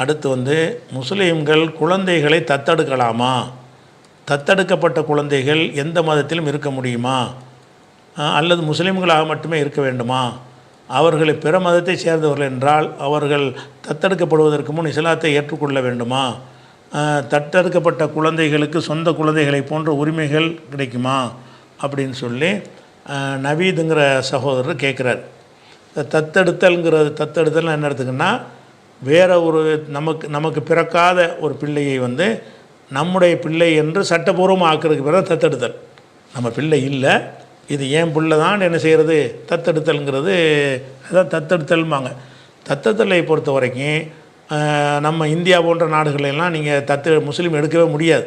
அடுத்து வந்து முஸ்லீம்கள் குழந்தைகளை தத்தெடுக்கலாமா? தத்தெடுக்கப்பட்ட குழந்தைகள் எந்த மதத்திலும் இருக்க முடியுமா? அல்லது முஸ்லீம்களாக மட்டுமே இருக்க வேண்டுமா? அவர்களை பிற மதத்தை சேர்ந்தவர்கள் என்றால் அவர்கள் தத்தெடுக்கப்படுவதற்கு முன் இஸ்லாத்தை ஏற்றுக்கொள்ள வேண்டுமா? தத்தெடுக்கப்பட்ட குழந்தைகளுக்கு சொந்த குழந்தைகளை போன்ற உரிமைகள் கிடைக்குமா? அப்படின்னு சொல்லி நவீதுங்கிற சகோதரர் கேட்குறார். தத்தெடுத்தல்ங்கிறது தத்தெடுத்தல் என்ன எடுத்துக்கன்னா வேற ஒரு நமக்கு நமக்கு பிறக்காத ஒரு பிள்ளையை வந்து நம்முடைய பிள்ளை என்று சட்டபூர்வமாக ஆக்கிறதுக்கு பிறகு தத்தெடுத்தல். நம்ம பிள்ளை இல்லை இது ஏன் பிள்ளை தான் என்ன செய்கிறது தத்தெடுத்தல்ங்கிறது அதான் தத்தெடுத்தல்பாங்க தத்தெடுத்தலை பொறுத்த வரைக்கும் நம்ம இந்தியா போன்ற நாடுகளெல்லாம் நீங்கள் தத்து முஸ்லீம் எடுக்கவே முடியாது.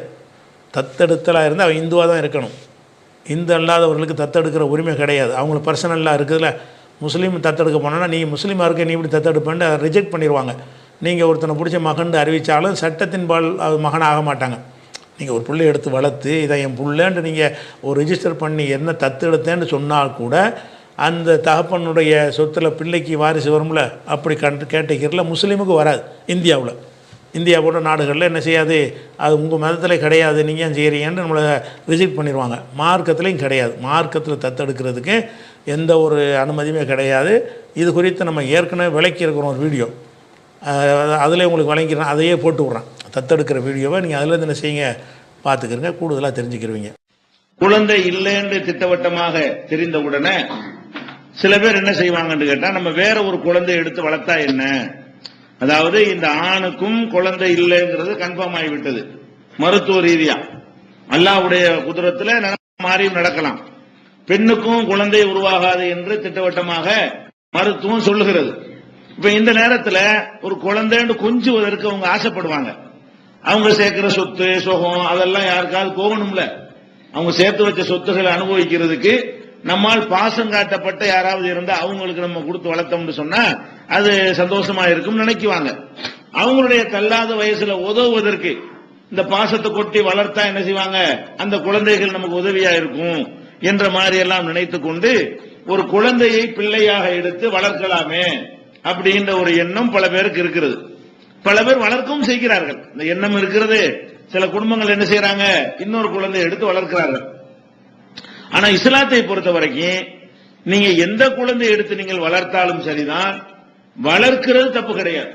தத்தெடுத்தலாக இருந்தால் அவன் இந்துவாக தான் இருக்கணும். இந்து அல்லாதவர்களுக்கு தத்தெடுக்கிற உரிமை கிடையாது. அவங்களுக்கு பர்சனலாக இருக்குதுல்ல முஸ்லீம் தத்தெடுக்க போனோன்னா நீ முஸ்லீமாக இருக்க நீ இப்படி தத்தெடுப்பேன்னு ரிஜெக்ட் பண்ணிடுவாங்க நீங்கள் ஒருத்தனை பிடிச்ச மகன் அறிவித்தாலும் சட்டத்தின் பால் அது மகன் ஆக மாட்டாங்க. நீங்கள் ஒரு பிள்ளை எடுத்து வளர்த்து இதை என் பிள்ளைன்ட்டு நீங்கள் ஒரு ரிஜிஸ்டர் பண்ணி என்ன தத்து எடுத்தேன்னு சொன்னால் கூட அந்த தகப்பனுடைய சொத்தில் பிள்ளைக்கு வாரிசு வரும்ல அப்படி கண்டு கேட்டக்கிறதுல முஸ்லீமுக்கு வராது இந்தியாவில். இந்தியா போன்ற நாடுகளில் என்ன செய்யாது? அது உங்கள் மதத்தில் கிடையாது நீங்கள் செய்கிறீங்கன்னு நம்மளை ரிஜெக்ட் பண்ணிடுவாங்க மார்க்கத்துலேயும் கிடையாது. மார்க்கத்தில் தத்தெடுக்கிறதுக்கு எந்த ஒரு அனுமதியுமே கிடையாது. இது குறித்து நம்ம ஏற்கனவே விளக்கி இருக்கிறோம் ஒரு வீடியோ. அதில் உங்களுக்கு வழங்கிடுறேன். அதையே போட்டு விட்றேன். தத்தெடுக்கிற வீடியோவை நீங்கள் அதில் என்ன செய்யுங்க? பார்த்துக்கிறங்க கூடுதலாக தெரிஞ்சுக்கிருவீங்க. குழந்தை இல்லைன்னு திட்டவட்டமாக தெரிந்த உடனே சில பேர் என்ன செய்வாங்கன்னு கேட்டால் நம்ம வேற ஒரு குழந்தை எடுத்து வளர்த்தா என்ன? அதாவது இந்த ஆணுக்கும் குழந்தை இல்லைங்கிறது கன்ஃபார்ம் ஆகிவிட்டது. மருத்துவ ரீதியா. அல்லாவுடைய குதிரத்தில் மாறியும் நடக்கலாம். பெண்ணுக்கும் குழந்தை உருவாகாது என்று திட்டவட்டமாக மருத்துவம் சொல்லுகிறது. இப்ப இந்த நேரத்தில் ஒரு குழந்தைன்னு கொஞ்சுவதற்கு அவங்க ஆசைப்படுவாங்க. அவங்க சேர்க்கிற சொத்து சுகம் அதெல்லாம் யாருக்காவது போகணும்ல. அவங்க சேர்த்து வச்ச சொத்துக்களை அனுபவிக்கிறதுக்கு நம்மால் பாசம் காட்டப்பட்ட யாராவது இருந்தா அவங்களுக்கு நம்ம கொடுத்து வளர்த்தோம்னு சொன்னா அது சந்தோஷமா இருக்கும் நினைக்குவாங்க. அவங்களுடைய தள்ளாத வயசுல உதவுவதற்கு இந்த பாசத்தை கொட்டி வளர்த்தா என்ன செய்வாங்க? அந்த குழந்தைகள் நமக்கு உதவியா இருக்கும். என்ற மாதிரி எல்லாம் நினைத்து கொண்டு ஒரு குழந்தையை பிள்ளையாக எடுத்து வளர்க்கலாமே அப்படின்ற ஒரு எண்ணம் பல பேருக்கு இருக்கிறது. பல பேர் வளர்க்கவும் செய்கிறார்கள். இந்த எண்ணம் இருக்கிறது. சில குடும்பங்கள் என்ன செய்யறாங்க இன்னொரு குழந்தையை எடுத்து வளர்க்கிறார்கள். ஆனா இஸ்லாத்தை பொறுத்த வரைக்கும் நீங்க எந்த குழந்தையை எடுத்து நீங்கள் வளர்த்தாலும் சரிதான். வளர்க்கிறது தப்பு கிடையாது.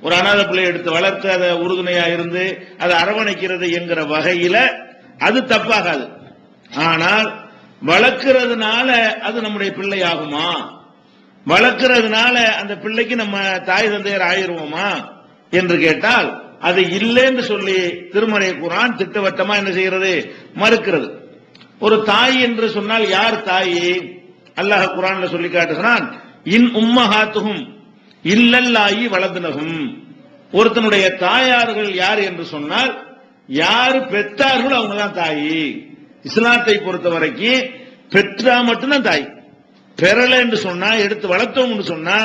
ஒரு அனாதை பிள்ளையை எடுத்து வளர்த்து அதை உறுதுணையா இருந்து அதை அரவணைக்கிறது என்கிற வகையில அது தப்பாகாது. ஆனால் வளர்க்கிறதுனால அது நம்முடைய பிள்ளை ஆகுமா வளர்க்கிறதுனால அந்த பிள்ளைக்கு நம்ம தாய் தந்தையர் ஆயிருவோமா என்று கேட்டால் அது இல்லைன்னு சொல்லி திருமறை குரான் திட்டவட்டமா என்ன செய்கிறது? மறுக்கிறது. ஒரு தாய் என்று சொன்னால் யார் தாய்? அல்லாஹ் குரான்ல சொல்லி காட்டுகிறான் இன் உம்மஹாத்துகும் இல்லல்லாயி வளர்ந்தனகும் ஒருத்தனுடைய தாயார்கள் யார் என்று சொன்னால் யார் பெற்றார்களோ அவங்க தான் இஸ்லாத்தை பொறுத்த வரைக்கும் பெற்றா மட்டும்தான் தாய். பெறல என்று சொன்னா எடுத்து வளர்த்தோம்னு சொன்னா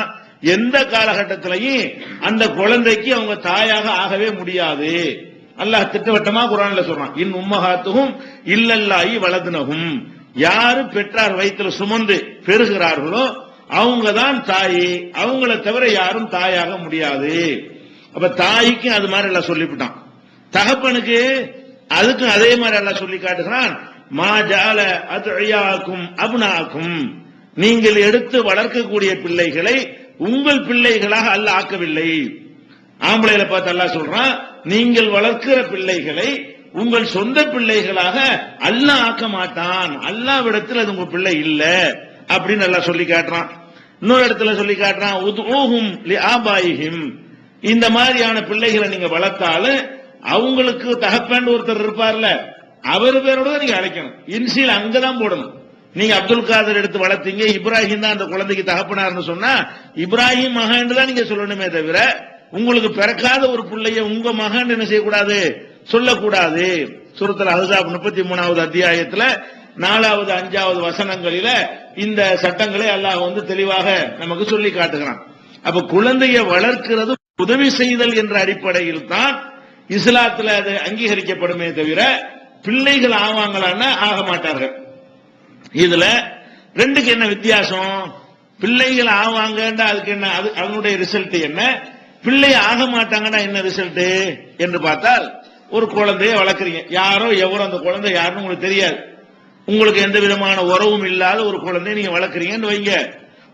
எந்த காலகட்டத்திலையும் அந்த குழந்தைக்கு அவங்க தாயாக ஆகவே முடியாது. அல்லாஹ் திட்டவட்டமா குரான்ல சொல்றான் இன் உம்மகாத்துகும் இல்லல்லாயி வளதுனகும் யாரு பெற்றார் வயிற்றுல சுமந்து பெறுகிறார்களோ அவங்க தான் தாய். அவங்கள தவிர யாரும் தாயாக முடியாது. அப்ப தாய்க்கும் அது மாதிரி எல்லாம் சொல்லிவிட்டான். தகப்பனுக்கு அதுக்கும் அதே மாதிரி எல்லாம் சொல்லி காட்டுகிறான் மா ஜால அதுக்கும் அபுனாக்கும். நீங்கள் எடுத்து வளர்க்கக்கூடிய பிள்ளைகளை உங்கள் பிள்ளைகளாக அல்ல ஆக்கவில்லை. ஆம்பளையில பார்த்து அல்லாஹ் சொல்றான் நீங்கள் வளர்க்கிற பிள்ளைகளை உங்கள் சொந்த பிள்ளைகளாக அல்லாஹ் ஆக்க மாட்டான். அல்லாவிடத்தில் அது உங்க பிள்ளை இல்ல. அப்படின்னு நல்லா சொல்லி காட்டுறான். இன்னொரு இடத்துல சொல்லி காட்டுறான் உதுஊஹும் லிஆபாயிஹிம். இந்த மாதிரியான பிள்ளைகளை நீங்க வளர்த்தாலும் அவங்களுக்கு தகப்பேன் ஒருத்தர் இருப்பார்ல அவர் பேரோட நீங்க அழைக்கணும். இன்சியல் அங்கதான் போடணும். நீங்க அப்துல் காதர் எடுத்து வளர்த்தீங்க இப்ராஹிம் தான் அந்த குழந்தைக்கு தகப்பனார்னு சொன்னா இப்ராஹிம் மகன் தான் நீங்க சொல்லணுமே தவிர உங்களுக்கு பிறக்காத ஒரு பிள்ளைய உங்க மகன் என்ன செய்யக்கூடாது? சொல்லக்கூடாது. சுரத்தில் அஹாப் முப்பத்தி மூணாவது அத்தியாயத்துல நாலாவது அஞ்சாவது வசனங்களில இந்த சட்டங்களை அல்லாஹ் வந்து தெளிவாக நமக்கு சொல்லி காட்டுகிறான். அப்ப குழந்தைய வளர்க்கிறது உதவி செய்தல் என்ற அடிப்படையில் தான் இஸ்லாத்துல அது அங்கீகரிக்கப்படுமே தவிர பிள்ளைகள் ஆவாங்களான்னா ஆக மாட்டார்கள். இதுல ரெண்டுக்கு என்ன வித்தியாசம்? பிள்ளைகள் ஆவாங்கன்றா அதுக்கு என்ன அது அதனுடைய ரிசல்ட் என்ன? பிள்ளை ஆக மாட்டாங்கன்னா என்ன ரிசல்ட் என்று பார்த்தால் ஒரு குழந்தைய வளர்க்குறீங்க. யாரோ எவரோ அந்த குழந்தை யாருன்னு உங்களுக்கு தெரியாது. உங்களுக்கு எந்த விதமான உறவும் இல்லாத ஒரு குழந்தைய நீங்க வளர்க்குறீங்கன்னு வைங்க.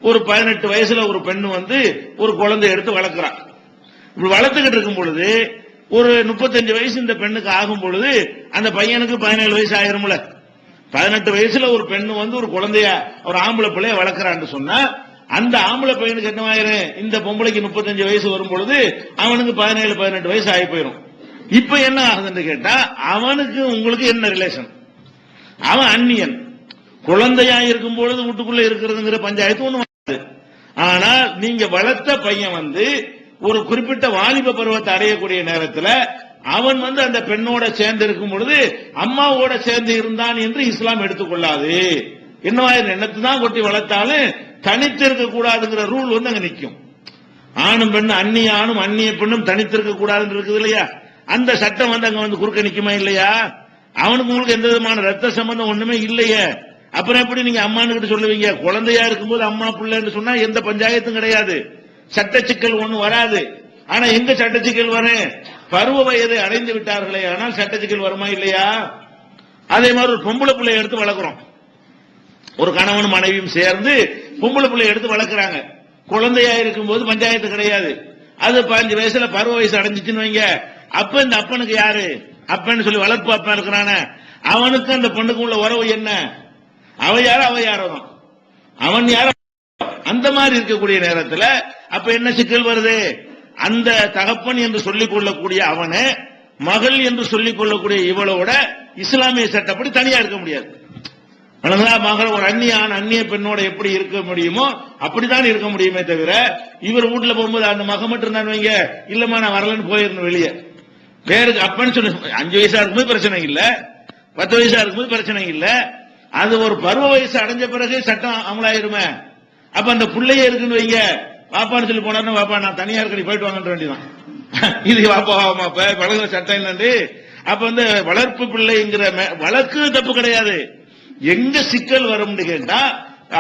ஒரு பதினெட்டு வயசுல ஒரு பெண் வந்து ஒரு குழந்தைய எடுத்து வளர்க்குறான். இப்படி வளர்த்துக்கிட்டு இருக்கும் பொழுது ஒரு முப்பத்தஞ்சு வயசு இந்த பெண்ணுக்கு ஆகும் பொழுது அந்த பையனுக்கு பதினேழு வயசு ஆயிரும்ல. பதினெட்டு வயசுல ஒரு பெண்ணு வந்து ஒரு குழந்தைய ஒரு ஆம்பளை பிள்ளைய வளர்க்குறான்னு சொன்னா அந்த ஆம்பளை பையனுக்கு என்னவாயிரும் இந்த பொம்பளைக்கு முப்பத்தஞ்சு வயசு வரும் பொழுது அவனுக்கு பதினேழு பதினெட்டு வயசு ஆகி போயிடும் இப்ப என்ன ஆகுதுன்னு கேட்டா அவனுக்கு உங்களுக்கு என்ன ரிலேஷன் அவன் அந்நியன். குழந்தையா இருக்கும் பொழுது வீட்டுக்குள்ள இருக்கிறதுங்கிற பஞ்சாயத்து ஒண்ணு வராது. நீங்க வளர்த்த பையன் வந்து ஒரு குறிப்பிட்ட வாலிப பருவத்தை அடையக்கூடிய நேரத்துல அவன் வந்து அந்த பெண்ணோட சேர்ந்து இருக்கும் பொழுது அம்மாவோட சேர்ந்து இருந்தான் என்று இஸ்லாம் எடுத்துக்கொள்ளாது. என்னவாயிரம் எண்ணத்தை தான் கொட்டி வளர்த்தாலும் தனித்திருக்க கூடாதுங்கிற ரூல் வந்து அங்க நிக்கும். ஆணும் பெண்ணு அந்நிய ஆணும் அந்நிய பெண்ணும் தனித்திருக்க கூடாதுன்னு இருக்குது இல்லையா? அந்த சட்டம் வந்து அங்க வந்து குறுக்க நிற்குமா இல்லையா? அவனுக்கு உங்களுக்கு எந்த விதமான ரத்த சம்பந்தம் ஒண்ணுமே இல்லையே. அப்புறம் எப்படி நீங்க அம்மான்னு கிட்ட சொல்லுவீங்க? குழந்தையா இருக்கும்போது அம்மா பிள்ளைன்னு சொன்னா எந்த பஞ்சாயத்தும் கிடையாது. சட்ட சிக்கல் ஒண்ணு வராது. ஆனா எங்க சட்ட சிக்கல் வரும் பருவ வயது அடைந்து விட்டார்களே ஆனால் சட்ட சிக்கல் வருமா இல்லையா? அதே மாதிரி ஒரு பொம்பளை பிள்ளைய எடுத்து வளர்க்குறோம். ஒரு கணவன் மனைவியும் சேர்ந்து பொம்பளை பிள்ளை எடுத்து வளர்க்குறாங்க. குழந்தையா இருக்கும் போது பஞ்சாயத்து கிடையாது. அது பதினஞ்சு வயசுல பருவ வயசு அடைஞ்சிச்சுன்னு வைங்க. அப்ப இந்த அப்பனுக்கு யாரு? அப்பன்னு சொல்லி வளர்ப்பு அப்பன் இருக்கிறான. அவனுக்கு அந்த பொண்ணுக்கு உள்ள உறவு என்ன? அவ யாரோ அவ யாரோ தான். அவன் யாரோ? அந்த மாதிரி இருக்கக்கூடிய நேரத்துல அப்ப என்ன சிக்கல் வருது? அந்த தகப்பன் என்று சொல்லிக் கொள்ளக்கூடிய அவனை மகள் என்று சொல்லிக் கொள்ளக்கூடிய இவளோட இஸ்லாமிய சட்டப்படி தனியா இருக்க முடியாது. மனதா மகள் ஒரு அந்நிய அந்நிய பெண்ணோட எப்படி இருக்க முடியுமோ அப்படித்தான் இருக்க முடியுமே தவிர இவர் வீட்டுல போகும்போது அந்த மகன் மட்டும் இருந்தான்னு வைங்க இல்லம்மா நான் வரலன்னு போயிருந்தேன் வெளியே. பேருக்கு அப்பன்னு சொல்லி அஞ்சு வயசா இருக்கும்போது பிரச்சனை இல்ல பத்து வயசா இருக்கும்போது பிரச்சனை இல்ல. அது ஒரு பருவ வயசு அடைஞ்ச பிறகு சட்டம் அமலாயிருமே. அப்ப அந்த பிள்ளைய இருக்குன்னு வைங்க பாப்பான்னு சொல்லி போனாருன்னு வாப்பா நான் தனியா இருக்க போயிட்டு வாங்கன்ற வேண்டியதான் இது வாப்பா வாமாப்ப வளர்க்குற சட்டம் என்னண்டு அப்ப வந்து வளர்ப்பு பிள்ளைங்கிற மே- வழக்கு தப்பு கிடையாது. எங்க சிக்கல் வரும்னு கேட்டா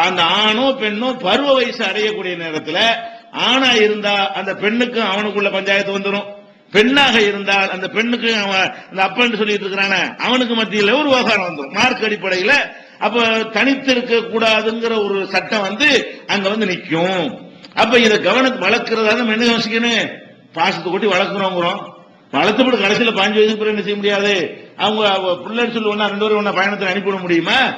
அந்த ஆணோ பெண்ணோ பருவ வயசு அடையக்கூடிய நேரத்துல ஆணா இருந்தா அந்த பெண்ணுக்கும் அவனுக்குள்ள பஞ்சாயத்து வந்துடும் பெண்ணாக இருந்தால் அந்த பெண்ணுக்கு அவன் அந்த அப்பன்னு சொல்லிட்டு இருக்கிறானே அவனுக்கு மத்தியில் ஒரு விவகாரம் வந்துடும் மார்க் அடிப்படையில அப்ப தனித்து இருக்க கூடாதுங்கிற ஒரு சட்டம் வந்து அங்க வந்து நிற்கும் அப்ப இதை கவனம் வளர்க்கிறதா நம்ம என்ன யோசிக்கணும்? பாசத்தை கொட்டி வளர்க்கிறோங்கிறோம் வளர்த்தப்பட்டு கடைசியில் பாஞ்சு வயசுக்கு பிறகு என்ன செய்ய முடியாது? அவங்க பிள்ளைன்னு சொல்லி ஒன்னா ரெண்டு பேரும் ஒன்னா பயணத்தில் அனுப்பிவிட முடியுமா?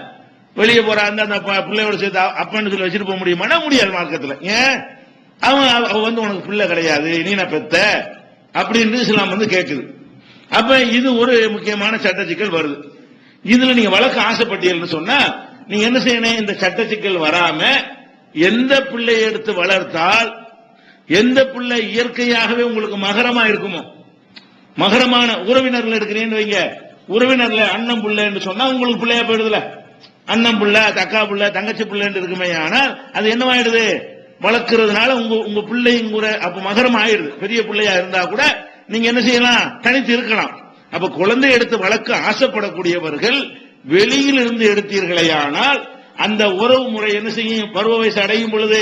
வெளியே போற அந்த அந்த ப- பிள்ளையோட சேர்த்து அப்பன்னு சொல்லி வச்சுட்டு போக முடியுமா முடியாது மார்க்கத்தில் ஏன்? அவன் அவ- வந்து உனக்கு பிள்ளை கிடையாது நீ நான் பெத்த? அப்படின்னு இஸ்லாம் வந்து கேட்குது அப்ப இது ஒரு முக்கியமான சட்ட சிக்கல் வருது. இதுல நீங்க வழக்கு ஆசைப்பட்டீங்கன்னு சொன்னா நீங்க என்ன செய்யணும்? இந்த சட்ட சிக்கல் வராம எந்த பிள்ளையை எடுத்து வளர்த்தால் எந்த பிள்ளை இயற்கையாகவே உங்களுக்கு மகரமா இருக்குமோ? மகரமான உறவினர்கள் எடுக்கிறீங்கன்னு வைங்க. உறவினர்ல அண்ணன் புள்ளைன்னு சொன்னா உங்களுக்கு பிள்ளையா போயிடுதுல. அண்ணன் புள்ள தக்கா புள்ள தங்கச்சி பிள்ளைன்னு இருக்குமே. ஆனால் அது என்னவாயிடுது? வளர்க்கறதுனால உங்க உங்க பிள்ளையும் கூட அப்ப மகரம் ஆயிடுது. பெரிய பிள்ளையா இருந்தா கூட நீங்க என்ன செய்யலாம்? தனித்து இருக்கலாம். அப்ப குழந்தை எடுத்து வளர்க்க ஆசைப்படக்கூடியவர்கள் வெளியில் இருந்து எடுத்தீர்களேயானால் அந்த உறவு முறை என்ன செய்யும்? பருவ வயசு அடையும் பொழுது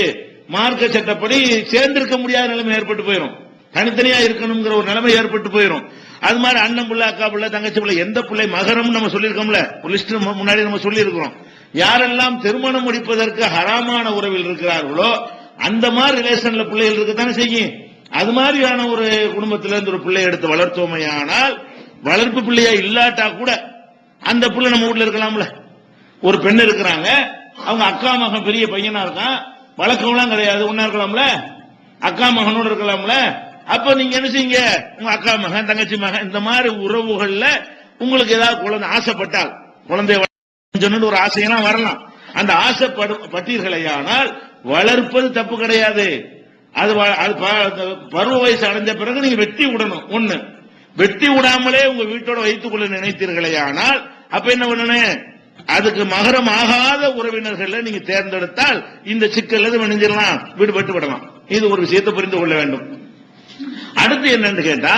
மார்க்க சட்டப்படி சேர்ந்திருக்க முடியாத நிலைமை ஏற்பட்டு போயிடும் தனித்தனியா இருக்கணுங்கிற ஒரு நிலைமை ஏற்பட்டு போயிடும் அது மாதிரி அண்ணன் பிள்ளை அக்கா பிள்ளை தங்கச்சி பிள்ளை எந்த பிள்ளை மகரம் நம்ம சொல்லியிருக்கோம்ல? லிஸ்ட் முன்னாடி நம்ம சொல்லியிருக்கிறோம். யாரெல்லாம் திருமணம் முடிப்பதற்கு ஹராமான உறவில் இருக்கிறார்களோ அந்த மாதிரி ரிலேஷன்ல பிள்ளைகள் இருக்கத்தானே செய்யும். அது மாதிரியான ஒரு குடும்பத்திலிருந்து ஒரு பிள்ளை எடுத்து வளர்த்தோமையானால் வளர்ப்பு பிள்ளையா இல்லாட்டா கூட அந்த பிள்ளை நம்ம வீட்ல இருக்கலாம்ல. ஒரு பெண் இருக்கிறாங்க. அவங்க அக்கா மகன் பெரிய பையனா இருக்கான். வழக்கம்லாம் கிடையாது. ஒன்னா இருக்கலாம்ல? அக்கா மகனோட இருக்கலாம்ல? அப்ப நீங்க என்ன செய்யுங்க உங்க அக்கா மகன் தங்கச்சி மகன் இந்த மாதிரி உறவுகள்ல உங்களுக்கு ஏதாவது குழந்தை ஆசைப்பட்டால் குழந்தை சொன்னு ஒரு ஆசையெல்லாம் வரலாம். அந்த ஆசைப்படும் பட்டீர்களையானால் வளர்ப்பது தப்பு கிடையாது. அது அது ப- பருவ வயசு அடைஞ்ச பிறகு நீங்க வெட்டி விடணும் ஒண்ணு. வெட்டி விடாமலே உங்க வீட்டோட வைத்துக் கொள்ள நினைத்தீர்களேயானால் அப்ப என்ன பண்ணணும்? அதுக்கு மகரம் ஆகாத உறவினர்களை நீங்க தேர்ந்தெடுத்தால் இந்த சிக்கல் நினைஞ்சிடலாம் விடுபட்டு விடலாம். இது ஒரு விஷயத்தை புரிந்து கொள்ள வேண்டும். அடுத்து என்னன்னு கேட்டா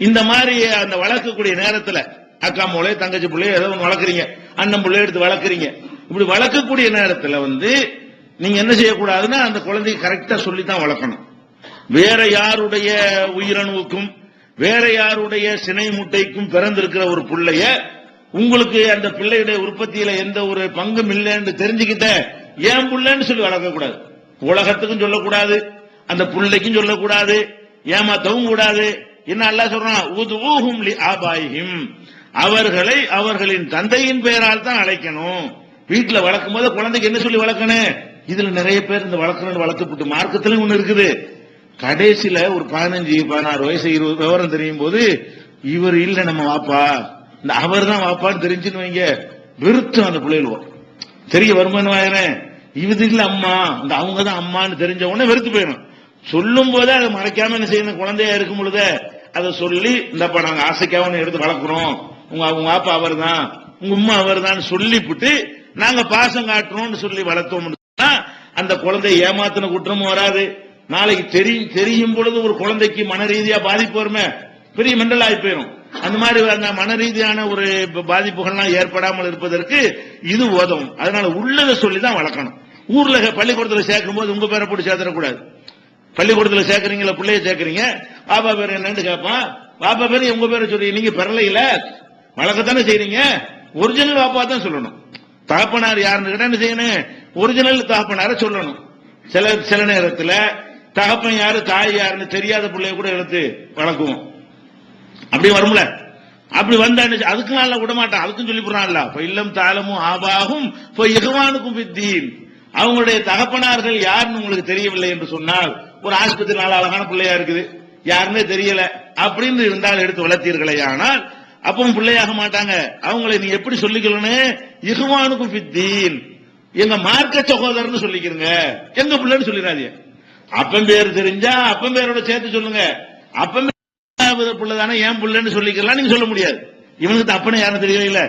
இந்த மாதிரி அந்த வளர்க்கக்கூடிய நேரத்துல அக்கா மூளை தங்கச்சி பிள்ளையோ ஏதோ ஒன்று வளர்க்குறீங்க அண்ணன் பிள்ளைய எடுத்து வளர்க்குறீங்க. இப்படி வளர்க்கக்கூடிய நேரத்துல வந்து நீங்க என்ன செய்யக்கூடாதுன்னா அந்த குழந்தைய கரெக்டா சொல்லி தான் வளர்க்கணும். வேற யாருடைய உயிரணுவுக்கும் வேற யாருடைய சினை முட்டைக்கும் பிறந்திருக்கிற ஒரு பிள்ளைய உங்களுக்கு அந்த பிள்ளையுடைய உற்பத்தியில எந்த ஒரு பங்கும் இல்லைன்னு தெரிஞ்சுக்கிட்ட ஏன் புள்ளன்னு சொல்லி வளர்க்க கூடாது. உலகத்துக்கும் சொல்லக்கூடாது அந்த பிள்ளைக்கும் சொல்லக்கூடாது ஏமாத்தவும் கூடாது. என்ன அல்ல சொல்றான்? லி அவர்களை அவர்களின் தந்தையின் பெயரால் தான் அழைக்கணும். வீட்டுல வளர்க்கும் போது குழந்தைக்கு என்ன சொல்லி வளர்க்கணும்? இதுல நிறைய பேர் இந்த வளர்க்கணும்னு வளர்க்கப்பட்டு மார்க்கத்திலும் ஒண்ணு இருக்குது. கடைசியில ஒரு பதினஞ்சு பதினாறு வயசு இருபது விவரம் தெரியும் போது இவர் இல்ல நம்ம வாப்பா. இந்த அவர் தான் வாப்பான்னு தெரிஞ்சுன்னு வைங்க. வெறுத்தும் அந்த பிள்ளைகள் தெரிய வருமானு வாயிறேன் இது இல்ல அம்மா. இந்த அவங்க தான் அம்மான்னு தெரிஞ்ச உடனே வெறுத்து போயிடும். சொல்லும் போதே அதை மறைக்காம என்ன செய்யணும்? குழந்தையா இருக்கும் பொழுது அதை சொல்லி இந்தப்பா நாங்க ஆசைக்காக எடுத்து வளர்க்குறோம். உங்க உங்க வாப்பா அவர் தான் உங்க உம்மா அவர் தான் சொல்லிவிட்டு நாங்க பாசம் காட்டுறோம்னு சொல்லி வளர்த்தோம்னு அந்த குழந்தை ஏமாத்தின குற்றமும் வராது. நாளைக்கு தெரியும் தெரியும் பொழுது ஒரு குழந்தைக்கு மன ரீதியா பாதிப்பு வருமே. பெரிய மெண்டல் ஆகி போயிடும் அந்த மாதிரி அந்த மன ரீதியான ஒரு பாதிப்புகள்லாம் ஏற்படாமல் இருப்பதற்கு இது உதவும். அதனால உள்ளதை சொல்லி தான் வளர்க்கணும். ஊர்ல பள்ளிக்கூடத்துல சேர்க்கும் போது உங்க பேரை போட்டு சேர்த்துடக்கூடாது. பள்ளிக்கூடத்துல சேர்க்கறீங்களா பிள்ளைய சேர்க்கறீங்க? பாப்பா பேர் என்னன்னு கேட்பான். பாப்பா பேர் உங்க பேரை சொல்லி நீங்க பெறலையில? வழக்கத்தானே செய்றீங்க? ஒரிஜினல் பாப்பா தான் சொல்லணும். தகப்பனார் யாருன்னு கேட்டா என்ன செய்யணும்? ஒரிஜினல் தகப்பனார சொல்லணும். சில சில நேரத்துல தகப்பன் யாரு தாய் யாருன்னு தெரியாத பிள்ளைய கூட எடுத்து வளர்க்குவோம். அப்படி வரும்ல. அப்படி வந்தா என்ன செய்ய- அதுக்கும் நல்லா விட மாட்டான் அதுக்கும் சொல்லி போடுறான்ல இல்லம் தாளமும் ஆபாகும் இப்ப இகவானுக்கும் அவங்களுடைய தகப்பனார்கள் யாருன்னு உங்களுக்கு தெரியவில்லை என்று சொன்னால் ஒரு ஆஸ்பத்திரி நாள் அழகான பிள்ளையா இருக்குது. யாருன்னே தெரியல. அப்படின்னு இருந்தால் எடுத்து வளர்த்தீர்களே ஆனால் அப்பவும் பிள்ளையாக மாட்டாங்க. அவங்களை நீ எப்படி சொல்லிக்கலன்னு இகுவானுக்கும் பித்தீன். எங்க மார்க்க சகோதரர்னு சொல்லிக்கிறங்க எங்க பிள்ளைன்னு சொல்லிடாதீங்க அப்பன் பேர் தெரிஞ்சா அப்பன் பேரோட சேர்த்து சொல்லுங்க. அப்பன் பேர் பிள்ளை தானே ஏன் பிள்ளைன்னு சொல்லிக்கலாம் நீங்க சொல்ல முடியாது. இவனுக்கு தான் யாரும் தெரியவே இல்ல.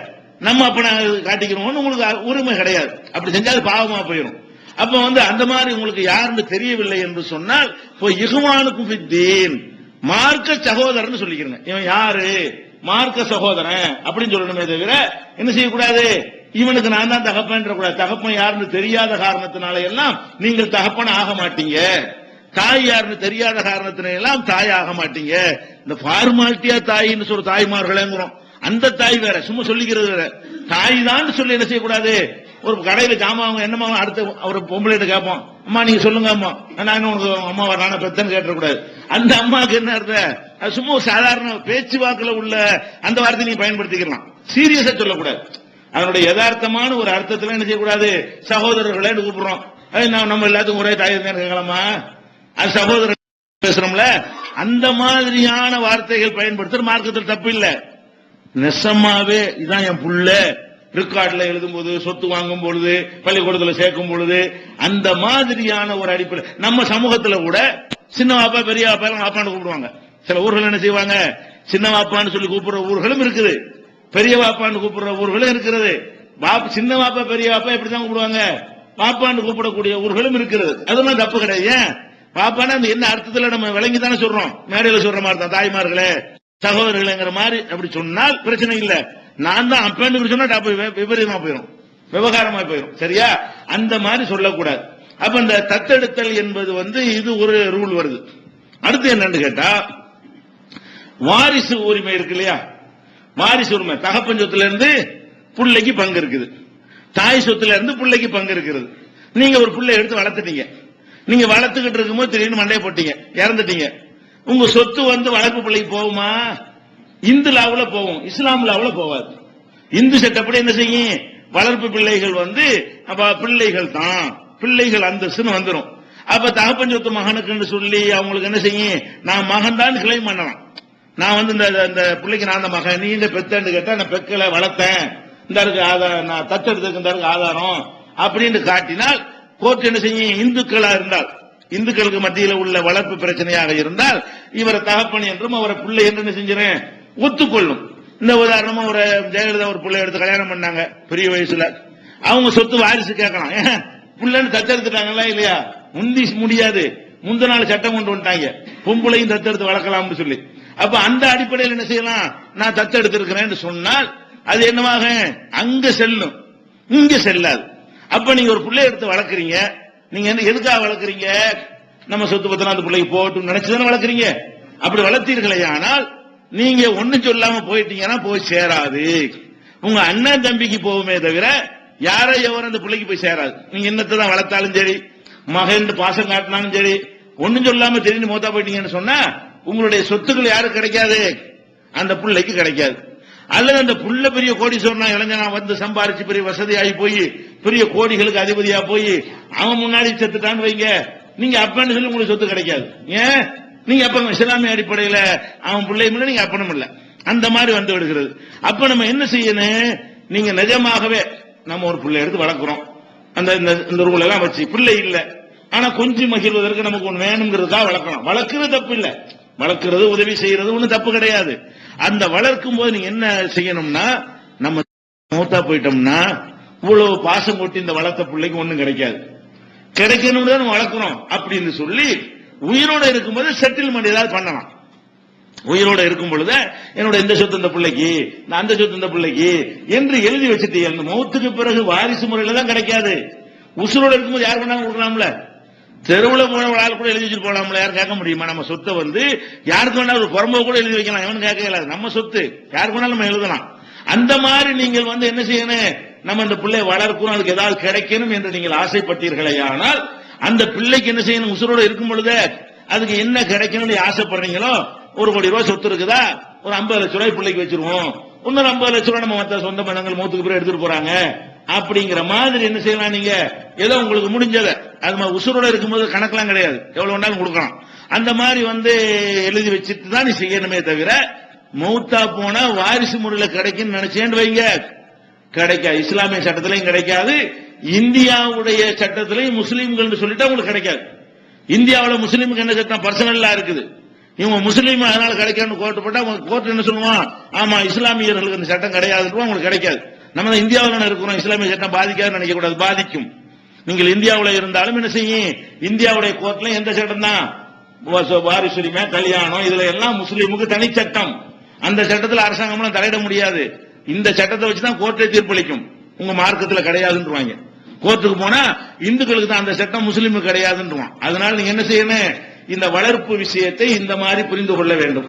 நம்ம அப்பனை காட்டிக்கிறோம்னு உங்களுக்கு உரிமை கிடையாது. அப்படி செஞ்சா பாவமா போயிடும். அப்ப வந்து அந்த மாதிரி உங்களுக்கு யாருன்னு தெரியவில்லை என்று சொன்னால் இப்போ இகுவானுக்கும் பித்தீன் மார்க்க சகோதரன் சொல்லிக்கிறேன் இவன் யாரு? மார்க்க சகோதரன் அப்படின்னு சொல்லணுமே தவிர என்ன செய்யக்கூடாது? இவனுக்கு நான் தான் தகப்பன்ற கூடாது தகப்பன் யாருன்னு தெரியாத காரணத்தினால எல்லாம் நீங்கள் தகப்பன் ஆக மாட்டீங்க. தாய் யாருன்னு தெரியாத காரணத்தின எல்லாம் தாய் ஆக மாட்டீங்க. இந்த ஃபார்மாலிட்டியா தாயின்னு சொல்ற தாய்மார்களேங்கிறோம். அந்த தாய் வேற சும்மா சொல்லிக்கிறது வேற. தாய் தான் சொல்லி என்ன செய்யக்கூடாது? ஒரு கடையில ஜாமான் என்னமா அடுத்த ஒரு பொம்பளைட்டு கேட்போம் அம்மா நீங்க சொல்லுங்க அம்மா நான் உனக்கு அம்மா வரான பெத்தன்னு கேட்டக்கூடாது. அந்த அம்மாவுக்கு என்ன அர்த்தம்? அது சும்மா சாதாரண பேச்சுவாக்குல உள்ள அந்த வார்த்தை நீங்க பயன்படுத்திக்கலாம். சீரியஸா சொல்லக்கூடாது. அதனுடைய யதார்த்தமான ஒரு அர்த்தத்துல என்ன செய்யக்கூடாது? சகோதரர்களே கூப்பிடுறோம். நான் நம்ம எல்லாத்துக்கும் ஒரே தாய் தான் கேட்கலாமா? அது சகோதரர் பேசுறோம்ல? அந்த மாதிரியான வார்த்தைகள் பயன்படுத்துற மார்க்கத்தில் தப்பு இல்ல. நெசமாவே இதான் என் புள்ள. ரெக்கார்ட்ல எழுதும்போது சொத்து வாங்கும் பொழுது பள்ளிக்கூடத்துல சேர்க்கும் பொழுது அந்த மாதிரியான ஒரு அடிப்படை. நம்ம சமூகத்துல கூட சின்ன வாப்பா பெரிய வாப்பா எல்லாம் வாப்பான்னு கூப்பிடுவாங்க. சில ஊர்கள் என்ன செய்வாங்க? சின்ன வாப்பான்னு சொல்லி கூப்பிடுற ஊர்களும் இருக்குது. பெரிய வாப்பான்னு கூப்பிடுற ஊர்களும் இருக்கிறது. பாப் சின்ன வாப்பா பெரிய வாப்பா இப்படிதான் கூப்பிடுவாங்க. வாப்பான்னு கூப்பிடக்கூடிய ஊர்களும் இருக்கிறது. அதெல்லாம் தப்பு கிடையாது. ஏன் பாப்பான்னா அந்த என்ன அர்த்தத்துல நம்ம விளங்கி தானே சொல்றோம்? மேடையில சொல்ற மாதிரி தான். தாய்மார்களே சகோதரர்களேங்கிற மாதிரி அப்படி சொன்னால் பிரச்சனை இல்ல. நான் தான் அப்பேன்னு சொன்னா விபரீதமா போயிடும் விவகாரமா போயிடும் சரியா? அந்த மாதிரி சொல்லக்கூடாது. அப்ப இந்த தத்தெடுத்தல் என்பது வந்து இது ஒரு ரூல் வருது. அடுத்து என்னன்னு கேட்டா வாரிசு உரிமை இருக்கு இல்லையா? வாரிசு உரிமை. தகப்பன் சொத்துல இருந்து பிள்ளைக்கு பங்கு இருக்குது. தாய் சொத்துல இருந்து பிள்ளைக்கு பங்கு இருக்கிறது நீங்க ஒரு பிள்ளை எடுத்து வளர்த்துட்டீங்க. நீங்க வளர்த்துக்கிட்டு இருக்கும்போது திடீர்னு மண்டைய போட்டீங்க இறந்துட்டீங்க. உங்க சொத்து வந்து வளர்ப்பு பிள்ளைக்கு போகுமா? இந்து லாவுல போகும் இஸ்லாம் லாவுல போகாது. இந்து சட்டப்படி என்ன செய்யும்? வளர்ப்பு பிள்ளைகள் வந்து அப்ப பிள்ளைகள் தான். பிள்ளைகள் அந்தஸ்துன்னு வந்துடும் அப்ப தகப்பன் சொத்து மகனுக்குன்னு சொல்லி அவங்களுக்கு என்ன செய்யும்? நான் மகன் தான் கிளைம் பண்ணலாம். நான் வந்து இந்த இந்த பிள்ளைக்கு நான் அந்த மகன் நீங்க பெத்தன்னு கேட்டா நான் பெக்களை வளர்த்தேன். இந்த இருக்கு ஆதாரம் நான் தத்தெடுத்துக்கு இந்த இருக்கு ஆதாரம் அப்படின்னு காட்டினால் கோர்ட் என்ன செய்யும்? இந்துக்களா இருந்தால் இந்துக்களுக்கு மத்தியில் உள்ள வளர்ப்பு பிரச்சனையாக இருந்தால் இவரை தகப்பன் என்றும் அவரை பிள்ளை என்று என்ன ஒத்துக்கொள்ளும். இந்த உதாரணமா ஒரு ஜெயலலிதா ஒரு பிள்ளை எடுத்து கல்யாணம் பண்ணாங்க பெரிய வயசுல. அவங்க சொத்து வாரிசு கேட்கலாம். ஏன்? புள்ளன்னு தத்தெடுத்துட்டாங்களா இல்லையா? முந்தி முடியாது. முந்த நாள் சட்டம் கொண்டு வந்துட்டாங்க. பொம்பளையும் தத்தெடுத்து வளர்க்கலாம்னு சொல்லி. அப்ப அந்த அடிப்படையில் என்ன செய்யலாம்? நான் தத்தெடுத்திருக்கிறேன்னு சொன்னால் அது என்னவாக அங்க செல்லும். இங்க செல்லாது. அப்ப நீங்க ஒரு பிள்ளை எடுத்து வளர்க்குறீங்க. நீங்க என்ன எதுக்காக வளர்க்குறீங்க? நம்ம சொத்து பத்திரம் அந்த பிள்ளைக்கு போகட்டும் நினைச்சுதானே வளர்க்குறீங்க. அப்படி வளர்த்தீர்களே ஆனால் நீங்க ஒண்ணும் சொல்லாம போயிட்டீங்கன்னா போய் சேராது. உங்க அண்ணன் தம்பிக்கு போகுமே தவிர யாரோ எவரும் அந்த பிள்ளைக்கு போய் சேராது. நீங்க என்னத்தை தான் வளர்த்தாலும் சரி மகன் பாசம் காட்டினாலும் சரி ஒண்ணும் சொல்லாம தெரிஞ்சு மோத்தா போயிட்டீங்கன்னு சொன்னா உங்களுடைய சொத்துக்கள் யாருக்கு கிடைக்காது? அந்த பிள்ளைக்கு கிடைக்காது. அல்லது அந்த புள்ள பெரிய கோடீஸ்வரனா இளைஞனா வந்து சம்பாரிச்சு பெரிய வசதியாகி போய் பெரிய கோடிகளுக்கு அதிபதியா போய் அவன் முன்னாடி செத்துட்டான்னு வைங்க. நீங்க அப்பன்னு சொல்லி உங்களுக்கு சொத்து கிடைக்காது. ஏன்? நீங்க அப்ப இஸ்லாமிய அடிப்படையில அவன் பிள்ளையும் இல்லை நீங்க அப்பனும் இல்ல. அந்த மாதிரி வந்து விடுகிறது. அப்ப நம்ம என்ன செய்யணும்? நீங்க நிஜமாகவே நம்ம ஒரு பிள்ளை எடுத்து வளர்க்குறோம். அந்த இந்த இந்த ரூல் எல்லாம் வச்சு. பிள்ளை இல்லை. ஆனா கொஞ்சம் மகிழ்வதற்கு நமக்கு ஒன்று வேணுங்கிறதுக்காக வளர்க்கணும். வளர்க்கிறது தப்பு இல்லை. வளர்க்கிறது உதவி செய்யறது ஒன்றும் தப்பு கிடையாது. அந்த வளர்க்கும் போது நீங்க என்ன செய்யணும்னா நம்ம மூத்தா போயிட்டோம்னா இவ்வளவு பாசம் போட்டு இந்த வளர்த்த பிள்ளைக்கு ஒண்ணும் கிடைக்காது. கிடைக்கணும் தான் வளர்க்கிறோம் அப்படின்னு சொல்லி உயிரோட இருக்கும்போது செட்டில்மெண்ட் ஏதாவது பண்ணலாம். உயிரோட இருக்கும் பொழுது என்னோட இந்த சொத்து இந்த பிள்ளைக்கு நான் அந்த சொத்து இந்த பிள்ளைக்கு என்று எழுதி வச்சுட்டு அந்த மௌத்துக்கு பிறகு வாரிசு முறையில தான் கிடைக்காது. உசுரோட இருக்கும்போது யார் பண்ணாலும் கொடுக்கலாம்ல? தெருவில் போனவங்களால் கூட எழுதி வச்சுட்டு போலாம்ல. யாரும் கேட்க முடியுமா? நம்ம சொத்தை வந்து யாருக்கு வேணாலும் ஒரு புறம்போ கூட எழுதி வைக்கலாம். எவனும் கேட்க இயலாது நம்ம சொத்து. யாருக்கு வேணாலும் நம்ம எழுதலாம். அந்த மாதிரி நீங்கள் வந்து என்ன செய்யணும்? நம்ம அந்த பிள்ளை வளர்க்கணும். அதுக்கு ஏதாவது கிடைக்கணும் என்று நீங்கள் ஆசைப்பட்டீர்களே ஆனால் அந்த பிள்ளைக்கு என்ன செய்யணும்? உசுரோட இருக்கும் பொழுது அதுக்கு என்ன கிடைக்கணும்னு ஆசைப்படுறீங்களோ? ஒரு கோடி ரூபாய் சொத்து இருக்குதா? ஒரு ஐம்பது லட்ச ரூபாய் பிள்ளைக்கு வச்சிருவோம். இன்னொரு ஐம்பது லட்ச ரூபாய் நம்ம மற்ற சொந்த பந்தங்கள் மூத்துக்கு பிறகு எடுத்துட்டு போறாங்க. அப்படிங்கிற மாதிரி என்ன செய்யலாம் நீங்க? ஏதோ உங்களுக்கு முடிஞ்சதை. அது மாதிரி உசுரோட இருக்கும்போது கணக்கெல்லாம் கிடையாது. எவ்வளவு வேணாலும் கொடுக்கலாம். அந்த மாதிரி வந்து எழுதி வச்சுட்டு தான் நீ செய்யணுமே தவிர மௌத்தா போனா வாரிசு முறையில கிடைக்கும்னு நினைச்சேன்னு வைங்க. கிடைக்காது. இஸ்லாமிய சட்டத்திலையும் கிடைக்காது. இந்தியாவுடைய சட்டத்திலையும் முஸ்லீம்கள் சொல்லிட்டு உங்களுக்கு கிடைக்காது. இந்தியாவில் முஸ்லீமுக்கு என்ன சட்டம்? பர்சனல்லா இருக்குது. இவங்க முஸ்லீம் அதனால கிடைக்காதுன்னு கோர்ட்டு போட்டா அவங்க கோர்ட் என்ன சொல்லுவான்? ஆமா இஸ்லாமியர்களுக்கு இந்த சட்டம் கிடையாதுன்னு உங்களுக்கு கிடைக்காது. நம்ம இந்தியாவில் இருக்கிறோம் இஸ்லாமிய சட்டம் பாதிக்காதுன்னு நினைக்கக்கூடாது பாதிக்கும். நீங்கள் இந்தியாவுல இருந்தாலும் என்ன செய்யும் இந்தியாவுடைய கோர்ட்ல எந்த சட்டம் தான் வாரிசுரிமை கல்யாணம் இதுல எல்லாம் முஸ்லீமுக்கு தனி சட்டம் அந்த சட்டத்தில் அரசாங்கம் தலையிட முடியாது. இந்த சட்டத்தை வச்சுதான் கோர்ட்டை தீர்ப்பளிக்கும். உங்க மார்க்கத்துல கிடையாதுன்றவாங்க. கோர்ட்டுக்கு போனா இந்துக்களுக்கு தான் அந்த சட்டம் முஸ்லீமுக்கு கிடையாதுன்றவான். அதனால நீங்க என்ன செய்யணும்? இந்த வளர்ப்பு விஷயத்தை இந்த மாதிரி புரிந்து கொள்ள வேண்டும்.